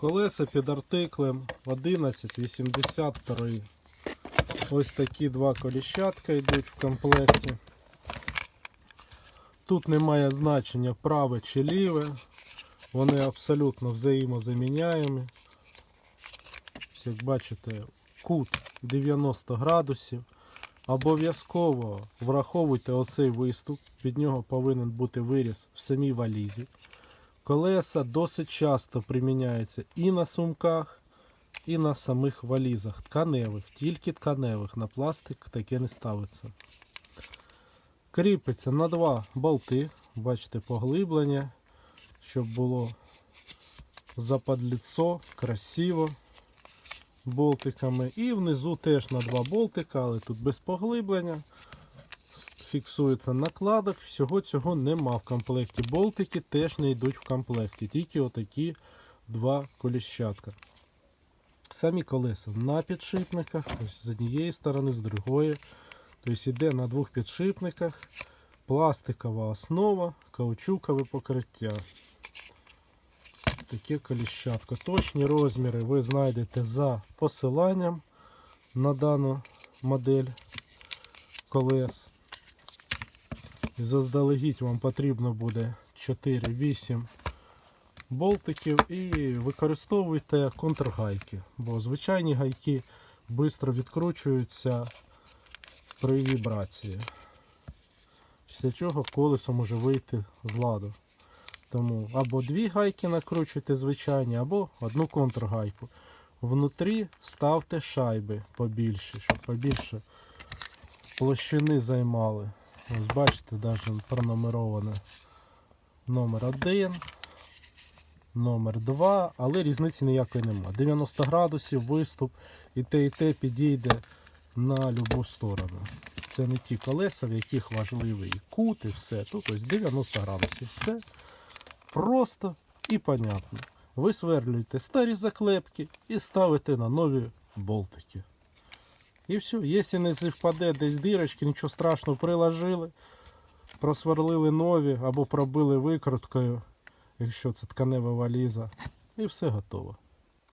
Колеса під артиклем 1183. Ось такі два коліщатка йдуть в комплекті. Тут немає значення праве чи ліве. Вони абсолютно взаємозаміняємі. Як бачите, кут 90 градусів. Обов'язково враховуйте оцей виступ. Від нього повинен бути виріз в самій валізі. Колеса досить часто приміняються і на сумках, і на самих валізах. Тканевих, тільки тканевих. На пластик таке не ставиться. Кріпиться на два болти. Бачите, поглиблення, щоб було западліцо, красиво болтиками. І внизу теж на два болтика, але тут без поглиблення. Фіксується накладок. Всього цього нема в комплекті. Болтики теж не йдуть в комплекті. Тільки отакі два коліщатка. Самі колеса на підшипниках, ось з однієї сторони, з другої. Тобто йде на двох підшипниках. Пластикова основа, каучукове покриття. Таке коліщатко. Точні розміри ви знайдете за посиланням на дану модель колес. І Заздалегідь вам потрібно буде 4-8 болтиків і використовуйте контргайки, бо звичайні гайки швидко відкручуються при вібрації. Після чого колесо може вийти з ладу. Тому або дві гайки накручуйте звичайні, або одну контргайку. Внутрі ставте шайби побільше, щоб побільше площини займали. Ось бачите, навіть пронумероване номер 1, номер 2, але різниці ніякої нема. 90 градусів виступ і те, і те підійде на любу сторону. Це не ті колеса, в яких важливий кут, і все. Тут ось 90 градусів. Все просто і понятно. Ви сверлюєте старі заклепки і ставите на нові болтики. І все, якщо не впаде десь дірочки, нічого страшного, приложили, просверлили нові або пробили викруткою, якщо це тканева валіза, і все готово.